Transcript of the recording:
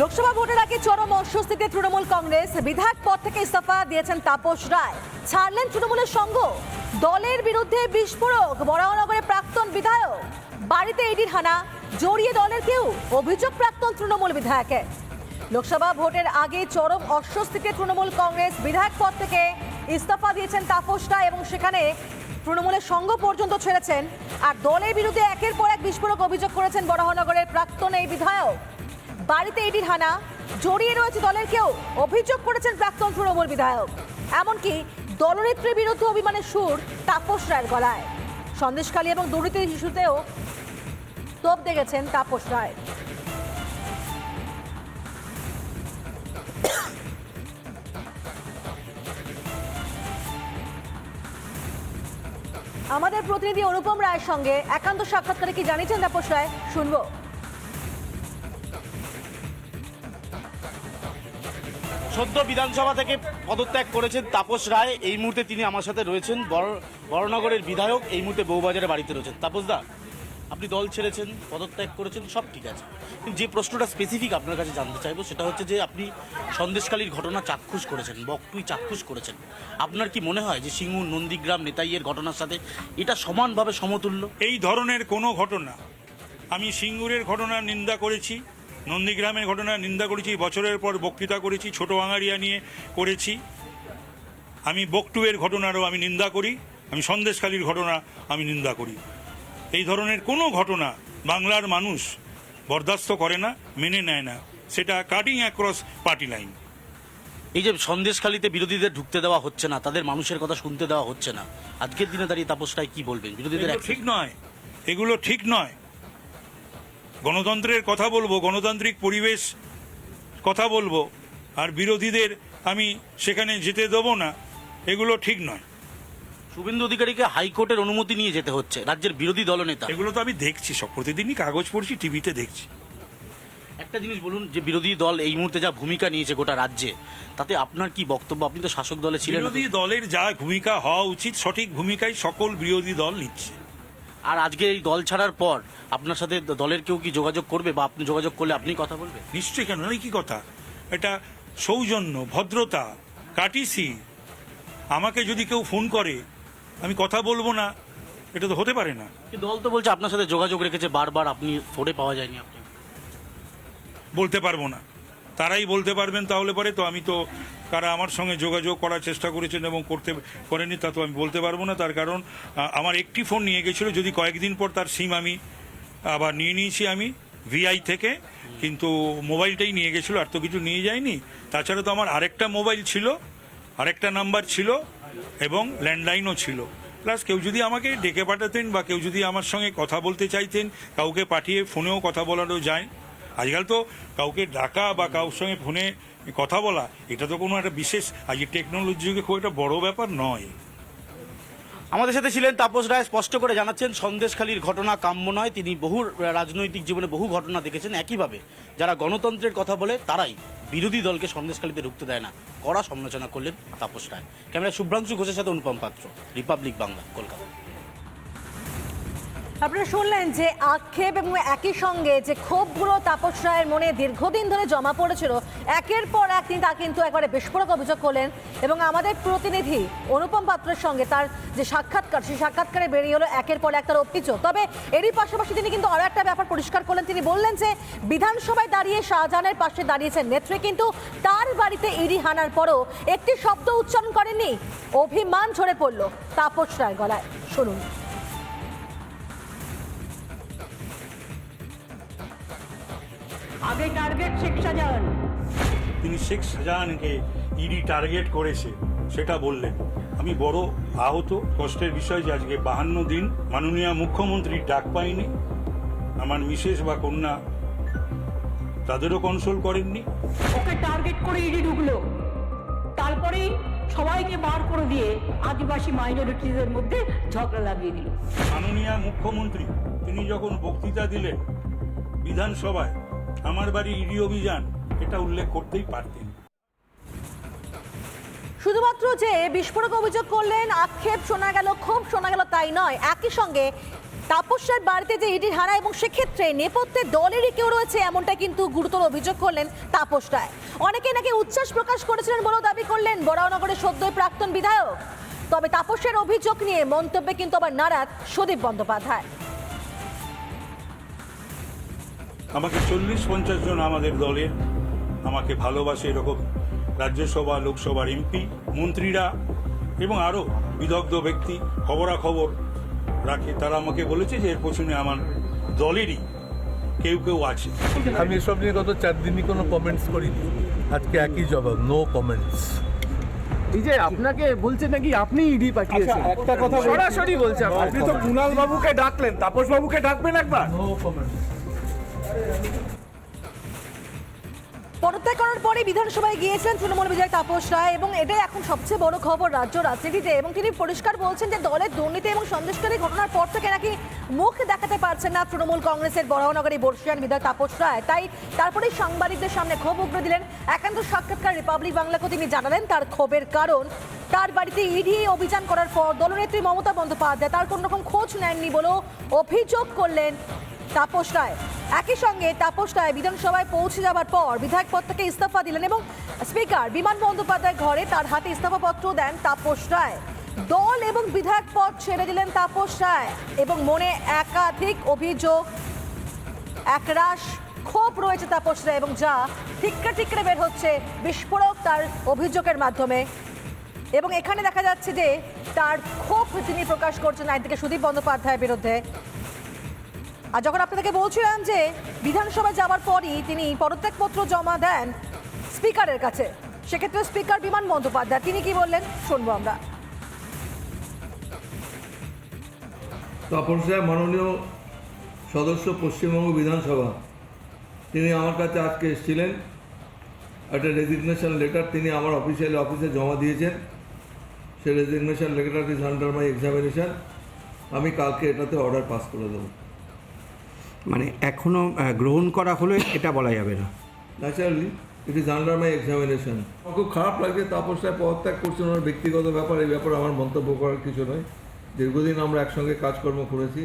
লোকসভা ভোটের আগে চরম অস্বস্তিতে তৃণমূল কংগ্রেস। বিধায়ক পদ থেকে ইস্তফা দিয়েছেন তাপস রায়। ছাড়লেন তৃণমূলের সঙ্গ। দলের বিরুদ্ধে বিস্ফোরক। বরাহনগরের প্রাক্তন বিধায়ক। বাড়িতে এডির হানা। জড়িয়ে দলের কেউ। অভিযোগ প্রাক্তন তৃণমূল বিধায়কের। লোকসভা ভোটের আগে চরম অস্বস্তিতে তৃণমূল কংগ্রেস বিধায়ক পদ থেকে ইস্তফা দিয়েছেন তাপস রায় এবং সেখানে তৃণমূলের সঙ্গ পর্যন্ত ছেড়েছেন। আর দলের বিরুদ্ধে একের পর এক বিস্ফোরক অভিযোগ করেছেন বরাহনগরের প্রাক্তন এই বিধায়ক। বাড়িতে ইডির হানা, জড়িয়ে রয়েছে দলের কেউ, অভিযোগ করেছেন প্রাক্তন তৃণমূল বিধায়ক। এমনকি দলনেত্রীর বিরুদ্ধে অভিমানের সুর তাপস রায়ের গলায়। সন্দেশকালী এবং দুর্নীতির শিশুতেও তোপ দেখেছেন তাপস রায়। আমাদের প্রতিনিধি অনুপম রায়ের সঙ্গে একান্ত সাক্ষাৎকারে কি জানিয়েছেন তাপস রায়? শুনব। সদ্য বিধানসভা থেকে পদত্যাগ করেছেন তাপস রায়। এই মুহূর্তে তিনি আমার সাথে রয়েছেন। বড়- বড়নগরের বিধায়ক এই মুহূর্তে বউবাজারে বাড়িতে রয়েছেন। তাপস দা, আপনি দল ছেড়েছেন, পদত্যাগ করেছেন, সব ঠিক আছে। যে প্রশ্নটা স্পেসিফিক আপনার কাছে জানতে চাইব, সেটা হচ্ছে যে আপনি সন্দেশকালীর ঘটনা চাক্ষুষ করেছেন বকটুই চাক্ষুষ করেছেন। আপনার কি মনে হয় যে সিঙ্গু নন্দীগ্রাম, নেতাইয়ের ঘটনার সাথে এটা সমানভাবে সমতুল্য? এই ধরনের কোনো ঘটনা, আমি সিঙ্গুরের ঘটনার নিন্দা করেছি নন্দীগ্রামের ঘটনার নিন্দা করেছি বছরের পর বক্তৃতা করেছি ছোট আঙারিয়া নিয়ে করেছি। আমি বকটুয়ের ঘটনারও আমি নিন্দা করি আমি সন্দেশখালীর ঘটনা আমি নিন্দা করি। এই ধরনের কোনো ঘটনা বাংলার মানুষ বরদাস্ত করে না মেনে নেয় না। সেটা কাটিং অ্যাক্রস পার্টি লাইন এই যে সন্দেশখালীতে বিরোধীদের ঢুকতে দেওয়া হচ্ছে না তাদের মানুষের কথা শুনতে দেওয়া হচ্ছে না আজকের দিনে দাঁড়িয়ে তাপস রায় কি বলবেন? বিরোধীদের ঠিক নয়। এগুলো ঠিক নয়। গণতন্ত্রের কথা বলব গণতান্ত্রিক পরিবেশ কথা বলব আর বিরোধীদের আমি সেখানে যেতে দেবো না এগুলো ঠিক নয়। শুভেন্দু অধিকারীকে হাইকোর্টের অনুমতি নিয়ে যেতে হচ্ছে রাজ্যের বিরোধী দলনেতা। এগুলো তো আমি দেখছি সব প্রতিদিনই কাগজ পড়ছি টিভিতে দেখছি। একটা জিনিস বলুন যে বিরোধী দল এই মুহূর্তে যা ভূমিকা নিয়েছে গোটা রাজ্যে তাতে আপনার কি বক্তব্য? আপনি তো শাসক দলে ছিলেন বিরোধী দলের যা ভূমিকা হওয়া উচিত সঠিক ভূমিকায় সকল বিরোধী দল নিচ্ছে। আর আজকে এই দল ছাড়ার পর আপনার সাথে দলের কেউ কি যোগাযোগ করবে বা আপনি যোগাযোগ করলে আপনি কথা বলবেন? নিশ্চয়ই কেন? নয় কি কথা? এটা সৌজন্য ভদ্রতা কাটিসি। আমাকে যদি কেউ ফোন করে আমি কথা বলব না। এটা তো হতে পারে না। দল তো বলছে আপনার সাথে যোগাযোগ রেখেছে বারবার আপনি ফোনে পাওয়া যায়নি আপনি। বলতে পারব না। তারাই বলতে পারবেন তাহলে পরে তো আমি তো কারা আমার সঙ্গে যোগাযোগ করার চেষ্টা করেছেন এবং করতে করেনি তা তো আমি বলতে পারব না। তার কারণ আমার একটি ফোন নিয়ে গেছিল, যদি কয়েকদিন পর তার সিম আমি আবার নিয়ে নিয়েছি আমি ভিআই থেকে, কিন্তু মোবাইলটাই নিয়ে গেছিল, আর তো কিছু নিয়ে যায়নি। তাছাড়া তো আমার আরেকটা মোবাইল ছিল, আরেকটা নাম্বার ছিল, এবং ল্যান্ডলাইনও ছিল। প্লাস কেউ যদি আমাকে ডেকে পাঠাতেন বা কেউ যদি আমার সঙ্গে কথা বলতে চাইতেন, কাউকে পাঠিয়ে ফোনেও কথা বলারও যায়। আজকাল তো কাউকে ডাকা বা কারোর সঙ্গে ফোনে কথা বলা, এটা তো কোনো একটা বিশেষ আজকে টেকনোলজি যুগে খুব একটা বড় ব্যাপার নয়। আমাদের সাথে ছিলেন তাপস রায়, স্পষ্ট করে জানাচ্ছেন, সন্দেশখালীর ঘটনা কাম্য নয়, তিনি বহু রাজনৈতিক জীবনে বহু ঘটনা দেখেছেন একইভাবে। যারা গণতন্ত্রের কথা বলে, তারাই বিরোধী দলকে সন্দেশখালীতে ঢুকতে দেয় না। কড়া সমালোচনা করলেন তাপস রায়। ক্যামেরা শুভ্রাংশু ঘোষের সাথে অনুপম পাত্র, রিপাবলিক বাংলা, কলকাতা। আপনারা শুনলেন যে আক্ষেপ এবং একই সঙ্গে যে ক্ষোভগুলো তাপস রায়ের মনে দীর্ঘদিন ধরে জমা পড়েছিল, একের পর এক তিনি তা কিন্তু একবারে বিস্ফোরক অভিযোগ করলেন এবং আমাদের প্রতিনিধি অনুপম পাত্রের সঙ্গে তার যে সাক্ষাৎকার, সেই সাক্ষাৎকারে বেরিয়ে হলো একের পর এক তার অভিযোগ। তবে এরই পাশাপাশি তিনি কিন্তু আরও একটা ব্যাপার পরিষ্কার করলেন। তিনি বললেন যে, বিধানসভায় দাঁড়িয়ে শাহজাহানের পাশে দাঁড়িয়েছেন নেত্রী, কিন্তু তার বাড়িতে ইডি হানার পরও একটি শব্দ উচ্চারণ করেননি। অভিমান ঝরে পড়ল তাপস রায়ের গলায়। শুনুন। আগে টার্গেট শেখ শাহজাহান তিনি শেখ শাহজাহানকে ইডি টার্গেট করেছে সেটা বললেন। আমি বড় আহত কষ্টের বিষয় যে আজকে বাহান্ন দিন মাননীয় মুখ্যমন্ত্রী ডাক পাইনি আমার মিসেস বা কন্যা তাদেরও কনসোল করেননি। ওকে টার্গেট করে ইডি ঢুকলো। তারপরেই সবাইকে বার করে দিয়ে আদিবাসী মাইনরিটিদের মধ্যে ঝগড়া লাগিয়ে দিল। মাননীয় মুখ্যমন্ত্রী তিনি যখন বক্তৃতা দিলেন বিধানসভায় আমার বাড়ি ইডি অভিযান, এটা উল্লেখ করতেই পারতেন। শুধুমাত্র যে বিস্ফোরক অভিযোগ করলেন, আক্ষেপ শোনা গেল খুব শোনা গেল তাই নয়। একই সঙ্গে তাপস্যার বাড়িতে যে ইডির হানা এবং সেক্ষেত্রে নেপথ্যে দলেরই কেউ রয়েছে এমনটা কিন্তু গুরুতর অভিযোগ করলেন তাপস রায়। অনেকে নাকি উচ্ছ্বাস প্রকাশ করেছিলেন বলেও দাবি করলেন বড়ানগরের সদ্যই প্রাক্তন বিধায়ক। তবে তাপসের অভিযোগ নিয়ে মন্তব্যে কিন্তু আবার নারাজ সুদীপ বন্দ্যোপাধ্যায়। আমাকে চল্লিশ পঞ্চাশ জন আমাদের দলের আমাকে ভালোবাসে এরকম রাজ্যসভা লোকসভার এমপি মন্ত্রীরা এবং আরও বিদগ্ধ ব্যক্তি খবরাখবর রাখে। তারা আমাকে বলেছে যে এর পেছনে আমার দলেরই কেউ কেউ আছে। আমি এসব নিয়ে গত চার দিনই কোনো কমেন্টস করিনি। আজকে একই জবাব নো কমেন্টস এই যে আপনাকে বলছে নাকি আপনি ইডি পাঠিয়েছেন? একটা কথা সরাসরি বলছে আপনি তো কুণাল বাবুকে ডাকলেন তাপস বাবুকে ডাকবেন একবার? নো কমেন্টস পদত্যাগ করার পরে বিধানসভায় গিয়েছেন তৃণমূল বিধায়ক তাপস রায় এবং এটাই এখন সবচেয়ে বড় খবর রাজ্য রাজনীতিতে এবং তিনি পরিষ্কার বলছেন যে দলের দুর্নীতি এবং সন্দেশকারী ঘটনার পর থেকে নাকি মুখ দেখাতে পারছেন না তৃণমূল কংগ্রেসের বড়নগরী বর্ষিয়ান বিধায়ক তাপস রায়। তাই তারপরেই সাংবাদিকদের সামনে ক্ষোভ উগড়ে দিলেন একান্ত সাক্ষাৎকার রিপাবলিক বাংলাকে তিনি জানালেন তার ক্ষোভের কারণ। তার বাড়িতে ইডি অভিযান করার পর দলনেত্রী মমতা বন্দ্যোপাধ্যায় তার কোনো রকম খোঁজ নেননি বলেও অভিযোগ করলেন তাপস রায়। একই সঙ্গে তাপস রায় বিধানসভায় পৌঁছে যাওয়ার পর বিধায়ক পদ থেকে ইস্তফা দিলেন এবং স্পিকার বিমান বন্দ্যোপাধ্যায় ঘরে তার হাতে ইস্তফাপত্র দেন তাপস রায়। দল এবং বিধায়ক পদ ছেড়ে দিলেন তাপস রায় এবং মনে একাধিক অভিযোগ, একরাশ ক্ষোভ রয়েছে তাপস রায় এবং যা ঠিকরে ঠিকরে বের হচ্ছে বিস্ফোরক তার অভিযোগের মাধ্যমে। এবং এখানে দেখা যাচ্ছে যে তার ক্ষোভ তিনি প্রকাশ করছেন একদিকে সুদীপ বন্দ্যোপাধ্যায়ের বিরুদ্ধে আর যখন আপনাদেরকে বলছিলাম যে বিধানসভায় যাওয়ার পরই তিনি পদত্যাগপত্র জমা দেন স্পিকারের কাছে, সেক্ষেত্রে স্পিকার বিমান বন্দ্যোপাধ্যায়, তিনি কি বললেন? শুনব আমরা। রায় মাননীয় সদস্য পশ্চিমবঙ্গ বিধানসভা, তিনি আমার কাছে আজকে এসেছিলেন। একটা রেজিগনেশন লেটার তিনি আমার অফিসিয়ালি অফিসে জমা দিয়েছেন। সে resignation letter is under my examination আমি কালকে এটাতে অর্ডার পাস করে দেবো। মানে এখনও গ্রহণ করা হলে এটা বলা যাবে না। Naturally it is under my examination আমার খুব খারাপ লাগছে তাপস রায় পদত্যাগ করছেন ওনার ব্যক্তিগত ব্যাপার, এই ব্যাপারে আমার মন্তব্য করার কিছু নয় দীর্ঘদিন আমরা একসঙ্গে কাজকর্ম করেছি।